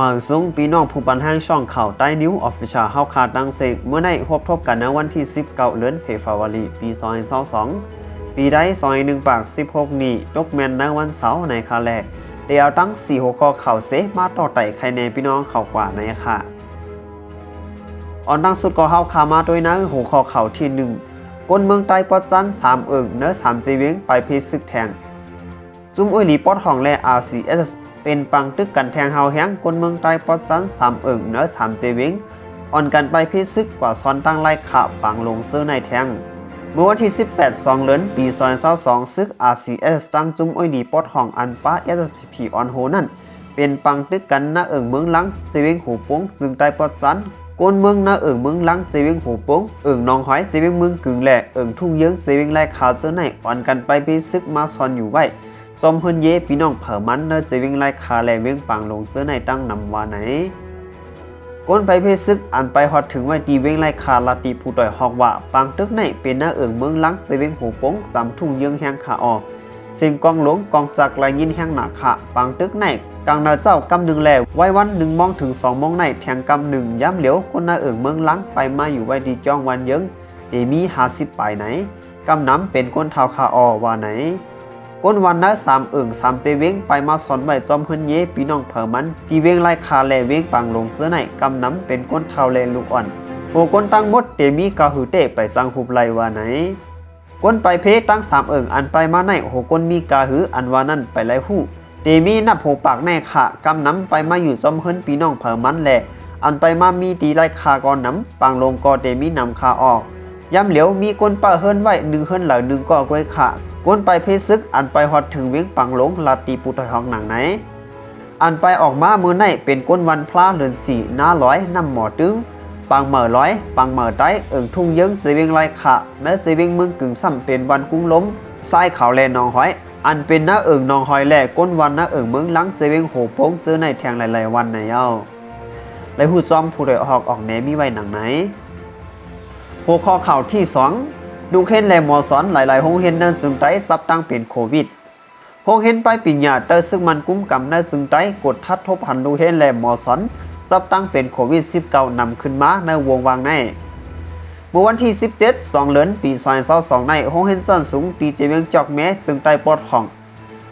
มาสูงพี่น้องผู้บันแห้งช่องข่าวใต้นิ้วออฟฟิเชียลเฮาคาดังเสกเมื่อได้พบทบกันในวันที่ 19เดือนเฟฟาวารีปี2022ปีได้ซอย1ปาก 16 นี้ตกแมนในวันเสาร์ในคาแรกเดี๋ยวตั้ง 4 หัวข้อข่าวเสมาต่อไต่ใครในพี่น้องข่าวกว่าในค่ะออนดังสุดก็เฮาคามาด้วยนะหัวข้อข่าวที่ 1ก้นเมืองใต้ปอดจัน3เอิงเนื้อ3จีเวงไปพิซึกแทงจุ้มอุ้ยหลีปอดห้องและ RCS เป็นปังตึกกันแทงเฮาแฮงคนเมืองใต้ปอดจันสามเอิงเนื้อสามเจวิงอ่อนกันไปพิซึกกว่าซ้อนตั้งไล่ขาปังลงเสื้อในแทงเมื่อวันที่ 18 2 เดือนปี2022ซึก RCS ตั้งจุ้มอุ้ยหลีปอดห้องอันป้า SSP ออนโฮนั่น เป็นปังตึกกันหน้าเอิงเมืองลังเจวิงหูปงจึงใต้ปอดจันกนเมืองหน้าเอิงเมืองลังเจวิงหูปงเอิงนองหอยเจวิงเมืองกึ่งแหล่เอิงทุ่งเยื้องเจวิงไล่ขาเสื้อในอ่อนกันไปพิซึกมาซ้อนอยู่ไว้ จอมเฮินเย่พี่น้องเผอมันเนอจะวิ่งไล่คาแรงเวียงปังลงเสื้อในตั้งนำวาไหนก้นไปเพซึกอันไปฮอดถึงไว้ตีเวียงไล่คาลาตีผู้ต่อยฮอกว่าปังตึกในเป็นหน้าเอิงเมืองลังจะเวียงหูปงจำทุ่งเยืองแห้งขาออกเสียงกองหลวงกองจักรลายยินแห้งหนาขาปังตึกในกลางนาเจ้ากำหนึ่งแลไว้วันหนึ่งมองถึงสองมองในแทงกำหนึ่งย้ำเหลียวคนหน้าเอิงเมืองลังไปมาอยู่ไว้ดีจ้องวันเยิงเดมีหาสิบปายไหนกำน้ำเป็นก้นเท้าขาออว่าไหน ก้นวันนะสามเอิงสามเจเวงไปมาสอนไว้จอมเฮินเย่พี่น้องเผอมันตีเวงไล่คาแลเวงปังลงเสื้อในกำน้ำเป็นก้นเทาแลลูกอ่อนโหก้นตั้งมดเตมีกาหือเตไปสังหุบไลว่าไหนก้นไปเพตั้งสามเอิงอันไปมาในโหก้นมีกาหืออันว่านั่นไปไล่หู้เตมีนับโหปากแน่ขะกำน้ำไปมาอยู่จอมเฮินพี่น้องเผอมันแหละอันไปมามีตีไล่คากอนน้ำปังลงกอเตมีนำคาออก ย้ำเหลียวมีก้นป้าเฮิรนไว้หนึ่งเฮิรนเหล่าหนึ่งก็กล้วยขะก้นไปเพซึกอันไปฮอดถึงเวียงปังหลงลาตีปุตทองหนังไหน อันไปออกมามือในเป็นก้นวันพระเดือนสี่หน้าร้อยน้ำหมอตึงปังเหม่อร้อยปังเหม่อไต้เอิ่งทุ่งเยิงเจเวียงไรขะเนื้อเจเวียงเมืองกึ่งซ้ำเป็นวันกุ้งล้มทรายขาวแลนองหอย อันเป็นหน้าเอิ่งนองหอยแหล่ก้นวันหน้าเอิ่งเมืองลังเจเวียงโหโป้งเจอในแทงหลายๆวันในเย้าและหูจอมผู้ใดออกออกแหนมีไว้หนังไหน หัวข้อข่าวที่ 2 ดูเห็นแลหมอสอนหลาย ๆ โรงเรียนนั้นซึ่งไต้ซับตั้งเป็นโควิดโรงเรียนไปปิญญาเตอร์ซึ่งมันกุ้มกำนั้นซึ่งไต้กดทัดทบหันดูเห็นแลหมอสอนซับตั้งเป็นโควิด 19นำขึ้นมาในวงวางในเมื่อวันที่ 17 2เดือนปี2022ในโรงเรียนจันสูงตีเจเวียงจอกแม้ซึ่งไต้ปอดของ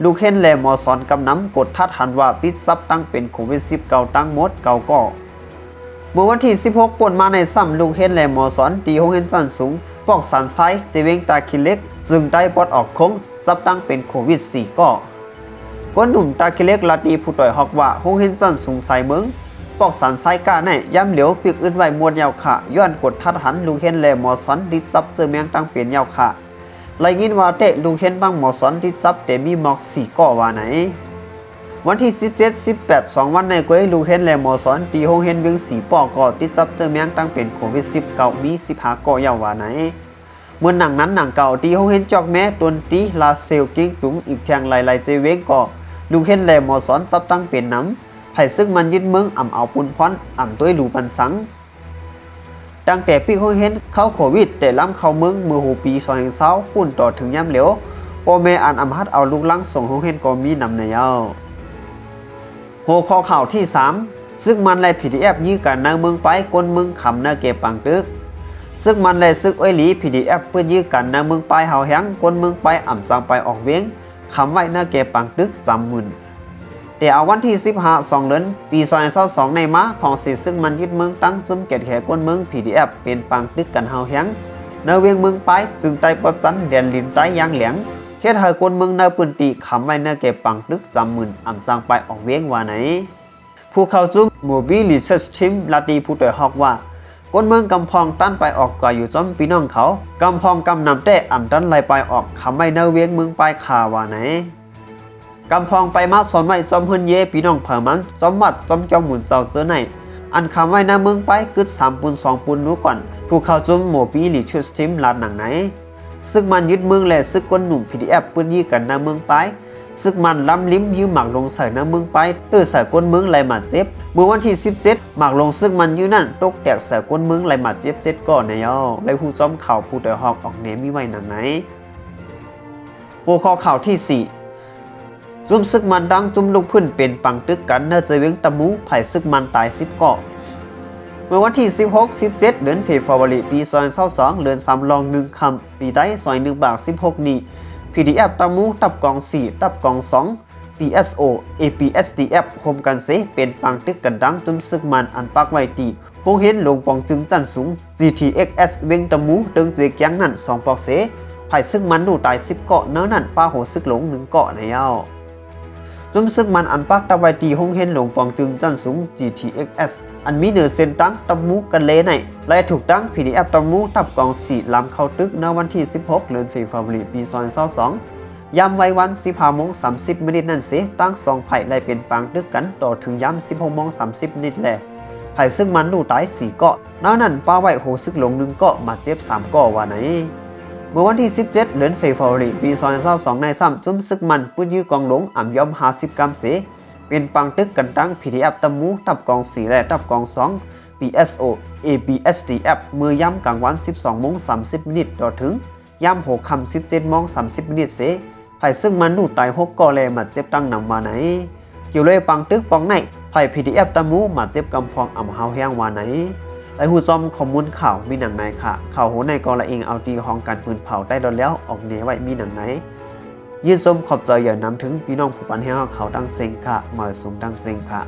ลูกเห็นแลหมอสอนกำนำกดทัดหันว่าติดซับตั้งเป็นโควิด 19 ตั้งหมดเก่าก็ เมื่อวันที่ 16 ป่นมาในซ้ำลูกเฮนและหมอสอนตีโรงเรียนจันสูงปอกสันไซเจเวงตาคิเล็ก ซึ่งได้ปอดออกคงซับตั้งเป็นโควิด 4 ก็ก้นหนุ่มตาคิเล็กลาตีผู้ต่อยฮอกว่าโรงเรียนจันสูงใส่เมืองปอกสันไซก้าในย้ำเหลียวปีกอื่นไว้มวลยาวขะย้อนกดทัดหันลูกเฮนและหมอสอนดิดซับเจอเมียงตั้งเปลี่ยนยาวขะไลยินว่าเตะลูกเฮนตั้งหมอสอนดิดซับแต่มีหมอกสี่ก่อว่าไหน วันที่ 17 18 2 วันในกวยลูเฮนและหมอสอนตีโรงเฮนเวียงสีปอก่อติดจับเตอร์เมียงตั้งเป็นโควิด19มี15ก่อเยาววาไหนเมื่อหนังนั้นหนังเก่าตีโรงเฮนจอกแม้ตนตีลาเซลกิ้งตุงอีกแทงหลายๆเจเวงก่อลูเฮนและหมอสอนจับตั้งเป็นน้ำไผซึ่งมันยึดเมืองอ่ำเอาปุนพรอ่ำตัวหลูปันสังตั้งแต่ปีโรงเฮนเข้าโควิด แต่ล้ำเข้าเมืองมือหูปีซอยเศร้าปุ่นต่อถึงย่ำเหลวโอเมอันอำฮัดเอาลูกลังส่งโรงเฮนก็มีนำในเย้า หัวข้อข่าวที่ 3 ซึ่งมันและ PDF ยื้อกันในเมืองไปกนเมืองขำในเก็บปังตึกซึ่งมันและซึกอ้อยหลี PDF เพื่อยื้อกันในเมืองไปเฮาแหงกนเมืองไปอ่ำสังไปออกเวียงขำไว้ในเก็บปังตึกจำมื่นแต่เอาวันที่15 2เดือนปี2022ในมาของสิซึ่งมันยึดเมืองตั้งจุมเกตแขกนเมือง PDF เป็นปังตึกกันเฮาแหงในเวียงเมืองไปจึงไต้ปอจันเดียนลินไต้ยางเหลียง เฮ็ดให้คนเมืองในปืนตีขำไว้ในเก็บปังตึกจำหมื่นอ่ำจางไปออกเวียงว่าไหน ผู้เข้าจุ่ม Mobile Research Team ลาตีผู้ต่อยฮอกว่าคนเมืองกำพองตั้นไปออกก่ออยู่จอมพี่น้องเขากำพองกำนำแต่อ่ำตั้นไหลไปออกขำไว้ในเวียงเมืองไปขาว่าไหนกำพองไปมาสอนไว้จอมเฮินเย่พี่น้องเผอมันจอมมัดจอมจอมหมุนเสาเสือในอันคำไว้ในเมืองไปกึดสามปุนสองปุนนู้ก่อน ผู้เข้าจุ่ม Mobile Research Team ลาดหนังไหน ซึกมันยึดเมืองและซึกก้นหนุ่ม PDF ปืนยี่กันในเมืองไปซึกมันล้ำลิ้มยืมหมักลงใส่ในเมืองไปตื้อใส่ก้นเมืองไหลหมาเจ็บเมื่อวันที่ 17หมักลงซึกมันยื้อนั่นตกแตกใส่ก้นเมืองไหลหมาเจ็บเจ็ดก่อนในย่อและผู้จอมข่าวผู้ต่อยหอกออกเนมีไว้หนังไหนหัวข้อข่าวที่ 4จุ่มซึกมันดังจุ่มลุกพื้นเป็นปังตึกกันเนื้อเจเวงตะมูไผ่ซึกมันตายสิบเกาะ เมื่อวันที่ 16 17 เดือนเฟฟาวรีปี2022เดือน3ลอง1คำปีได้ซอย1บาท16 นี้ PDF ตามูตับกอง 4 ตับกอง 2 PSO APSDF โฮมกันเสเป็นปังตึกกันดังจุ้มซึกมันอันปักไว้ตีโฮเห็นลงปองจึงจันสูง GTXS เวงตะมูดึงเจแกงนั่น 2 ปอกเสไผ่ซึกมันดูตาย 10 เกาะเนื้อนั่นป้าโหซึกหลง 1 เกาะในเย้า จุมซึกมันอันปักตะไวตีหงเห็นหลงปองจึงจันสูง GTXS อันมีเนือเส้นตั้งตำมูกันเลในและถูกตั้ง PDF ตำมูตับกองสีลำเข้าตึกในวันที่ 16 เดือนเฟบรุรีปี2022ยามไว้วัน15โมง30มินินั่นเสตั้งสองไผ่ไล่เป็นปางตึกกันต่อถึงยาม16โมง30นิดแลไผ่ซึ่งมันดูตาย4เกาะน้านั่นป้าไว้โหซึกหลงหนึ่งเกาะมาเจ็บ3เกาะว่าไหน เมื่อวันที่ 17 เดือนเฟบรุรีปี2022ในซ้ำจุ้มซึกมันปื้นยื้อกองหลงอ่ำยอม 50 กรัมเสเป็นปังตึกกันตั้ง PDF ตำมูตับกอง4และตับกอง 2 PSO ABSDF มือย่ำกลางวัน 12โมง30มินิต่อถึงย่ำหกคำ17โมง30มินิเสไผ่ซึ่งมันดูตายหกกอแลมาเจ็บตั้งนำมาไหน เกี่ยวเลยปังตึกปองในไผ่ PDF ตำมูมาเจ็บกำพองอ่ำเฮาแห้งวาไหน ไอหูจอมขอมูลข่าวมีหนังไหนค่ะข่าวโหในกอละเองเอาตีของการปืนเผาใต้ดอนแล้วออกเหนือไว้มีหนังไหนยืนส้มขอบใจอย่านำถึงพี่น้องผู้ปันแห้งเขาดังเซงค่ะมาสูงดังเซงค่ะ